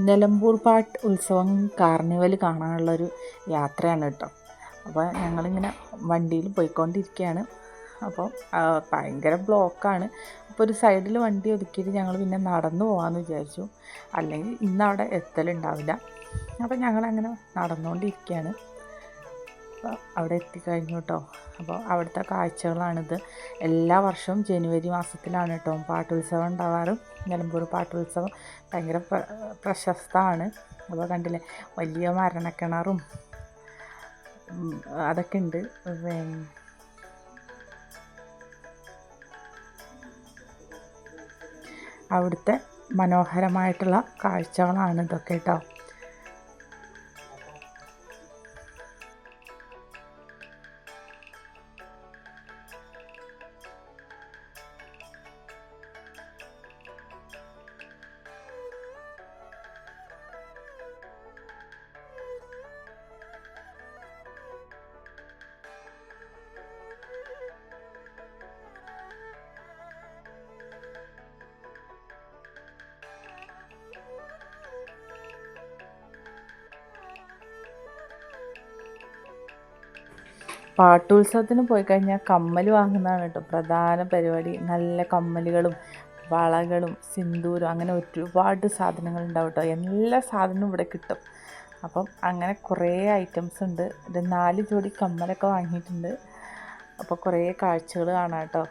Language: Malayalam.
നിലമ്പൂർ പാട്ട് ഉത്സവം കാർണിവൽ കാണാനുള്ളൊരു യാത്രയാണ് കേട്ടോ. അപ്പോൾ ഞങ്ങളിങ്ങനെ വണ്ടിയിൽ പോയിക്കൊണ്ടിരിക്കുകയാണ്. അപ്പോൾ ഭയങ്കര ബ്ലോക്കാണ്. അപ്പോൾ ഒരു സൈഡിൽ വണ്ടി ഒതുക്കിയിട്ട് ഞങ്ങൾ പിന്നെ നടന്നു പോകാമെന്ന് വിചാരിച്ചു. അല്ലെങ്കിൽ ഇന്നവിടെ എത്തലുണ്ടാവില്ല. അപ്പോൾ ഞങ്ങളങ്ങനെ നടന്നുകൊണ്ടിരിക്കുകയാണ്. അവിടെ എത്തിക്കഴിഞ്ഞു കേട്ടോ അപ്പോൾ അവിടുത്തെ കാഴ്ചകളാണിത്. എല്ലാ വർഷവും ജനുവരി മാസത്തിലാണ് കേട്ടോ പാട്ടുത്സവം ഉണ്ടാവാറ് നിലമ്പൂർ പാട്ടുത്സവം ഭയങ്കര പ്ര- പ്രശസ്തമാണ്. അപ്പോൾ കണ്ടില്ലേ വലിയ മരണക്കിണറും അതൊക്കെ ഉണ്ട്. അവിടുത്തെ മനോഹരമായിട്ടുള്ള കാഴ്ചകളാണ് ഇതൊക്കെ കേട്ടോ പാട്ടുത്സവത്തിന് പോയി കഴിഞ്ഞാൽ കമ്മൽ വാങ്ങുന്നതാണ് കേട്ടോ പ്രധാന പരിപാടി. നല്ല കമ്മലുകളും വളകളും സിന്ദൂരും അങ്ങനെ ഒരുപാട് സാധനങ്ങൾ ഉണ്ടാവും കേട്ടോ എല്ലാ സാധനവും ഇവിടെ കിട്ടും. അപ്പം അങ്ങനെ കുറേ ഐറ്റംസ് ഉണ്ട്. ഒരു നാല് ജോഡി കമ്മലൊക്കെ വാങ്ങിയിട്ടുണ്ട്. അപ്പോൾ കുറേ കാഴ്ചകൾ കാണാം കേട്ടോ